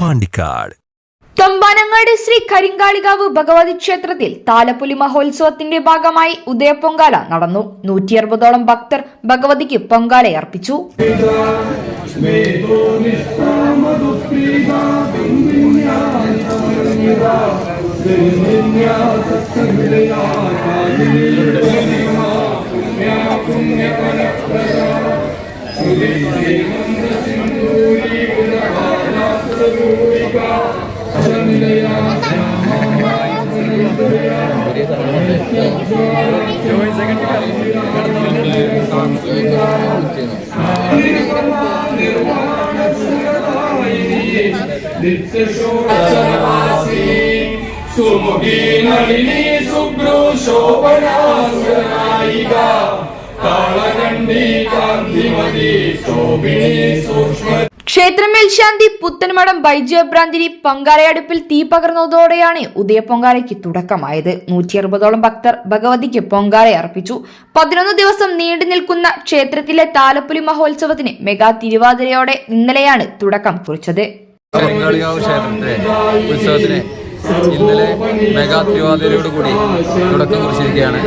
പാണ്ടിക്കാട്. തമ്പാനങ്ങാട് ശ്രീ കരിങ്കാളികാവ് ഭഗവതി ക്ഷേത്രത്തിൽ താലപ്പൊലി മഹോത്സവത്തിന്റെ ഭാഗമായി ഉദയപ്പൊങ്കാല നടന്നു. നൂറ്റി അറുപതോളം ഭക്തർ ഭഗവതിക്ക് नित्यशोरचनवासी सुमुखी नलिनी सुब्रू शोभना सुरनायिका സൂക്ഷ്മ ക്ഷേത്രമേൽശാന്തി പുത്തൻമഠം ബൈജു അബ്രാന്തിരി പൊങ്കാലയടുപ്പിൽ തീ പകർന്നതോടെയാണ് ഉദയ പൊങ്കാലയ്ക്ക് തുടക്കമായത്. നൂറ്റി അറുപതോളം ഭക്തർ ഭഗവതിക്ക് പൊങ്കാല അർപ്പിച്ചു. പതിനൊന്ന് ദിവസം നീണ്ടു നിൽക്കുന്ന ക്ഷേത്രത്തിലെ താലപ്പൊലി മഹോത്സവത്തിന് മെഗാ തിരുവാതിരയോടെ ഇന്നലെയാണ് തുടക്കം കുറിച്ചത്. ഇന്നലെ മെഗാ തിരുവാതിരയോട് കൂടി തുടക്കം കുറിച്ചിരിക്കുകയാണ്.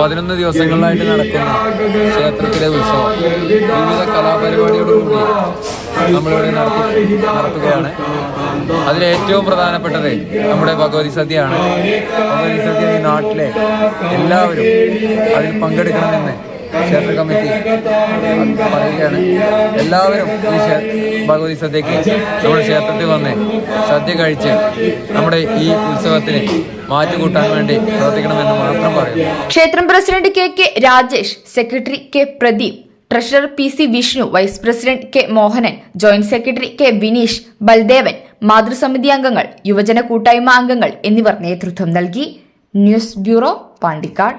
പതിനൊന്ന് ദിവസങ്ങളിലായിട്ട് നടക്കുന്ന ക്ഷേത്രത്തിലെ ഉത്സവം വിവിധ കലാപരിപാടിയോടുകൂടി നമ്മളിവിടെ നടത്തി നടത്തുകയാണ്. അതിലേറ്റവും പ്രധാനപ്പെട്ടത് നമ്മുടെ ഭഗവതി സദ്യയാണ്. ഭഗവതി സദ്യ ഈ നാട്ടിലെ എല്ലാവരും അതിൽ പങ്കെടുക്കണമെന്ന് ക്ഷേത്ര കമ്മിറ്റി പറയുകയാണ് എല്ലാവരും ഈ ഭഗവതി സദ്യക്ക് നമ്മുടെ ക്ഷേത്രത്തിൽ വന്ന് സദ്യ കഴിച്ച് നമ്മുടെ ഈ ഉത്സവത്തിന് മാറ്റുകൂട്ടാൻ വേണ്ടി പ്രവർത്തിക്കണമെന്ന് മാത്രം പറയുന്നു. ക്ഷേത്രം president K K Rajesh secretary K Pradeep treasurer P C Vishnu vice president K Mohanan joint secretary K Vineesh Baldevan മാതൃസമിതി അംഗങ്ങൾ യുവജന കൂട്ടായ്മ അംഗങ്ങൾ എന്നിവർ നേതൃത്വം നൽകി. News bureau Pandikkad.